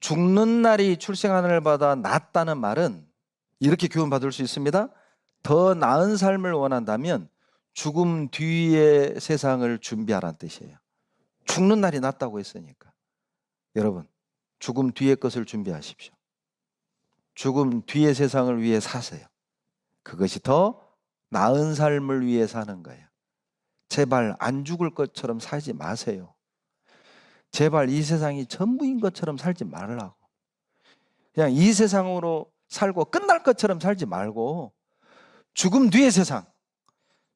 죽는 날이 출생하는 날보다 낫다는 말은 이렇게 교훈 받을 수 있습니다. 더 나은 삶을 원한다면 죽음 뒤의 세상을 준비하라는 뜻이에요. 죽는 날이 낫다고 했으니까. 여러분, 죽음 뒤의 것을 준비하십시오. 죽음 뒤의 세상을 위해 사세요. 그것이 더 나은 삶을 위해 사는 거예요. 제발 안 죽을 것처럼 살지 마세요. 제발 이 세상이 전부인 것처럼 살지 말라고. 그냥 이 세상으로 살고 끝날 것처럼 살지 말고 죽음 뒤의 세상,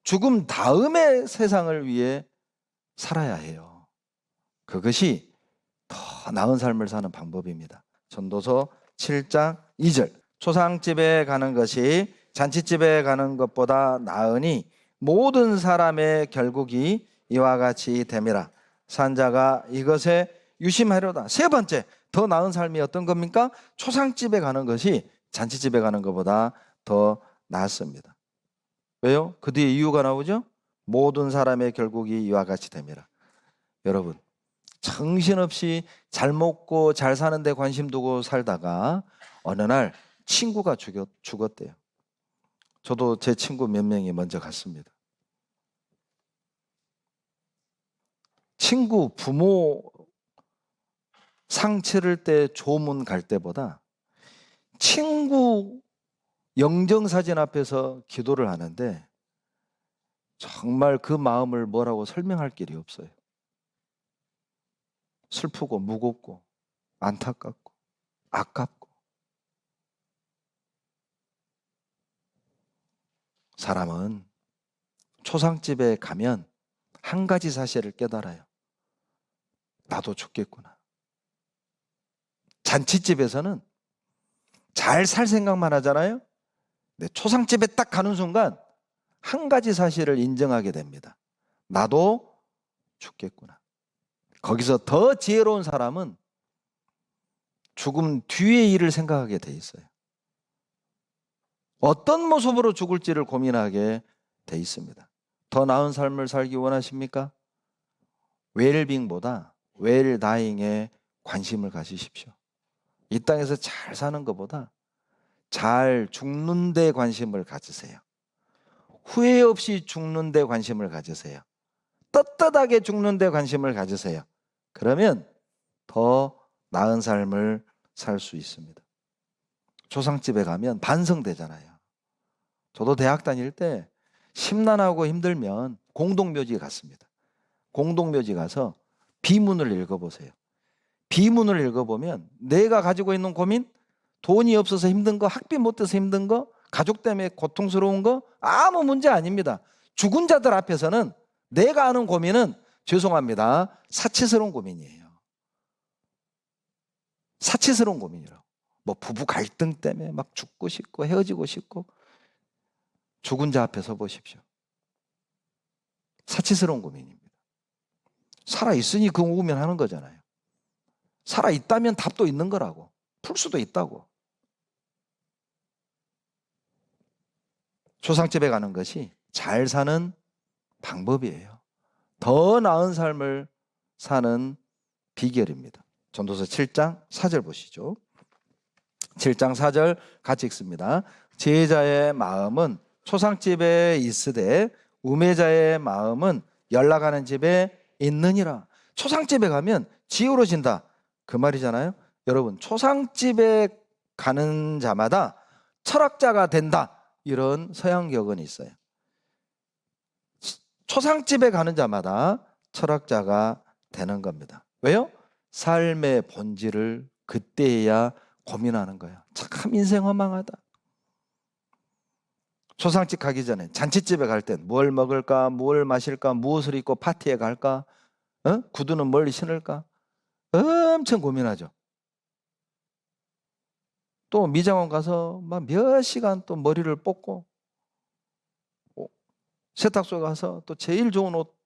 죽음 다음의 세상을 위해 살아야 해요. 그것이 더 나은 삶을 사는 방법입니다. 전도서 7장 2절. 초상집에 가는 것이 잔치집에 가는 것보다 나으니 모든 사람의 결국이 이와 같이 됨이라. 산자가 이것에 유심하려다. 세 번째, 더 나은 삶이 어떤 겁니까? 초상집에 가는 것이 잔치집에 가는 것보다 더 낫습니다. 왜요? 그 뒤에 이유가 나오죠? 모든 사람의 결국이 이와 같이 됨이라. 여러분, 정신없이 잘 먹고 잘 사는 데 관심 두고 살다가 어느 날 친구가 죽였, 죽었대요. 저도 제 친구 몇 명이 먼저 갔습니다. 친구, 부모 상 치를 때 조문 갈 때보다 친구 영정사진 앞에서 기도를 하는데 정말 그 마음을 뭐라고 설명할 길이 없어요. 슬프고 무겁고 안타깝고 아깝고 사람은 초상집에 가면 한 가지 사실을 깨달아요. 나도 죽겠구나. 잔치집에서는 잘 살 생각만 하잖아요. 근데 초상집에 딱 가는 순간 한 가지 사실을 인정하게 됩니다. 나도 죽겠구나. 거기서 더 지혜로운 사람은 죽음 뒤의 일을 생각하게 돼 있어요. 어떤 모습으로 죽을지를 고민하게 돼 있습니다. 더 나은 삶을 살기 원하십니까? 웰빙보다 웰다잉에 관심을 가지십시오. 이 땅에서 잘 사는 것보다 잘 죽는 데 관심을 가지세요. 후회 없이 죽는 데 관심을 가지세요. 떳떳하게 죽는 데 관심을 가지세요. 그러면 더 나은 삶을 살 수 있습니다. 조상집에 가면 반성되잖아요. 저도 대학 다닐 때 심란하고 힘들면 공동묘지 갔습니다. 공동묘지 가서 비문을 읽어보세요. 비문을 읽어보면 내가 가지고 있는 고민, 돈이 없어서 힘든 거, 학비 못 돼서 힘든 거, 가족 때문에 고통스러운 거 아무 문제 아닙니다. 죽은 자들 앞에서는 내가 아는 고민은 죄송합니다. 사치스러운 고민이에요. 사치스러운 고민이라고. 뭐 부부 갈등 때문에 막 죽고 싶고 헤어지고 싶고 죽은 자 앞에 서 보십시오. 사치스러운 고민입니다. 살아 있으니 그 우면 하는 거잖아요. 살아 있다면 답도 있는 거라고. 풀 수도 있다고. 초상집에 가는 것이 잘 사는 방법이에요. 더 나은 삶을 사는 비결입니다. 전도서 7장 4절 보시죠. 7장 4절 같이 읽습니다. 제자의 마음은 초상집에 있으되 우매자의 마음은 연락하는 집에 있느니라. 초상집에 가면 지우러진다. 그 말이잖아요. 여러분, 초상집에 가는 자마다 철학자가 된다. 이런 서양 격언이 있어요. 초상집에 가는 자마다 철학자가 되는 겁니다. 왜요? 삶의 본질을 그때야 고민하는 거야. 참 인생 허망하다. 초상집 가기 전에 잔치집에 갈 땐 뭘 먹을까, 뭘 마실까, 무엇을 입고 파티에 갈까, 어? 구두는 뭘 신을까? 엄청 고민하죠. 또 미장원 가서 막 몇 시간 또 머리를 뽑고 어, 세탁소에 가서 또 제일 좋은 옷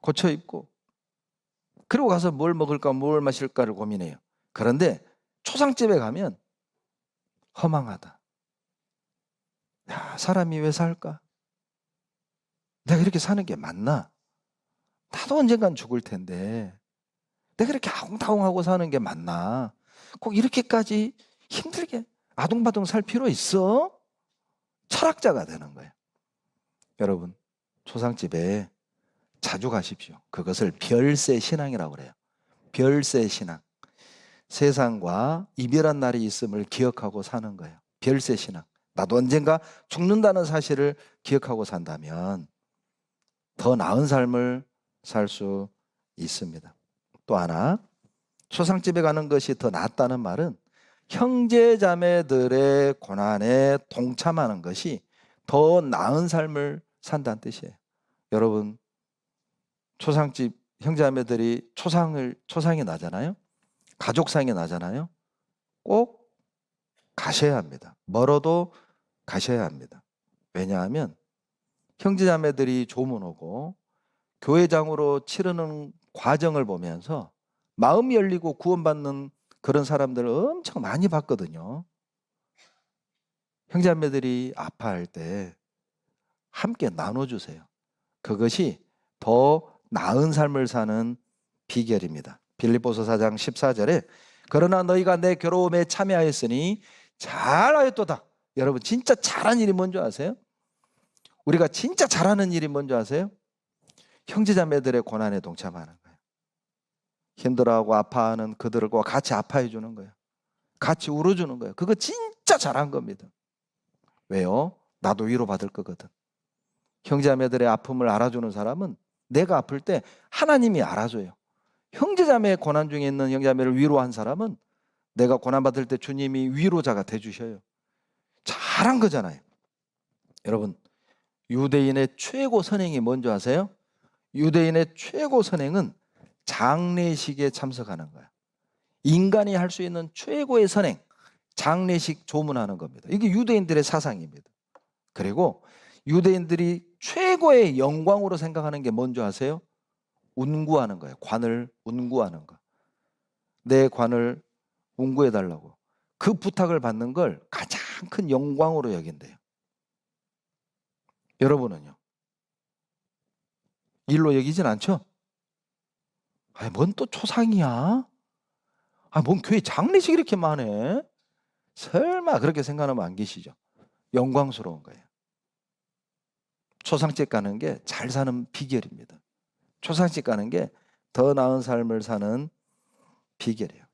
고쳐 입고 그리고 가서 뭘 먹을까 뭘 마실까를 고민해요. 그런데 초상집에 가면 허망하다. 야, 사람이 왜 살까? 내가 이렇게 사는 게 맞나? 나도 언젠간 죽을 텐데 내가 이렇게 아웅다웅하고 사는 게 맞나? 꼭 이렇게까지 힘들게 아둥바둥 살 필요 있어? 철학자가 되는 거예요. 여러분, 초상집에 자주 가십시오. 그것을 별세 신앙이라고 그래요. 별세 신앙. 세상과 이별한 날이 있음을 기억하고 사는 거예요. 별세 신앙. 나도 언젠가 죽는다는 사실을 기억하고 산다면 더 나은 삶을 살 수 있습니다. 또 하나, 초상집에 가는 것이 더 낫다는 말은 형제 자매들의 고난에 동참하는 것이 더 나은 삶을 산다는 뜻이에요. 여러분, 초상집 형제자매들이 초상을 초상이 나잖아요. 가족상이 나잖아요. 꼭 가셔야 합니다. 멀어도 가셔야 합니다. 왜냐하면 형제자매들이 조문 오고 교회장으로 치르는 과정을 보면서 마음이 열리고 구원받는 그런 사람들을 엄청 많이 봤거든요. 형제자매들이 아파할 때 함께 나눠주세요. 그것이 더 나은 삶을 사는 비결입니다. 빌립보서 4장 14절에 그러나 너희가 내 괴로움에 참여하였으니 잘하였도다. 여러분 진짜 잘한 일이 뭔지 아세요? 우리가 진짜 잘하는 일이 뭔지 아세요? 형제자매들의 고난에 동참하는 거예요. 힘들어하고 아파하는 그들과 같이 아파해 주는 거예요. 같이 울어주는 거예요. 그거 진짜 잘한 겁니다. 왜요? 나도 위로받을 거거든. 형제자매들의 아픔을 알아주는 사람은 내가 아플 때 하나님이 알아줘요. 형제자매의 고난 중에 있는 형제자매를 위로한 사람은 내가 고난받을 때 주님이 위로자가 돼주셔요. 잘한 거잖아요. 여러분, 유대인의 최고 선행이 뭔지 아세요? 유대인의 최고 선행은 장례식에 참석하는 거야. 인간이 할 수 있는 최고의 선행, 장례식 조문하는 겁니다. 이게 유대인들의 사상입니다. 그리고 유대인들이 최고의 영광으로 생각하는 게 뭔지 아세요? 운구하는 거예요. 관을 운구하는 거. 내 관을 운구해 달라고. 그 부탁을 받는 걸 가장 큰 영광으로 여긴대요. 여러분은요? 일로 여기진 않죠? 아니, 뭔또 초상이야? 아, 뭔 교회 장례식 이렇게 많네? 설마 그렇게 생각하면 안 계시죠? 영광스러운 거예요. 초상집 가는 게 잘 사는 비결입니다. 초상집 가는 게 더 나은 삶을 사는 비결이에요.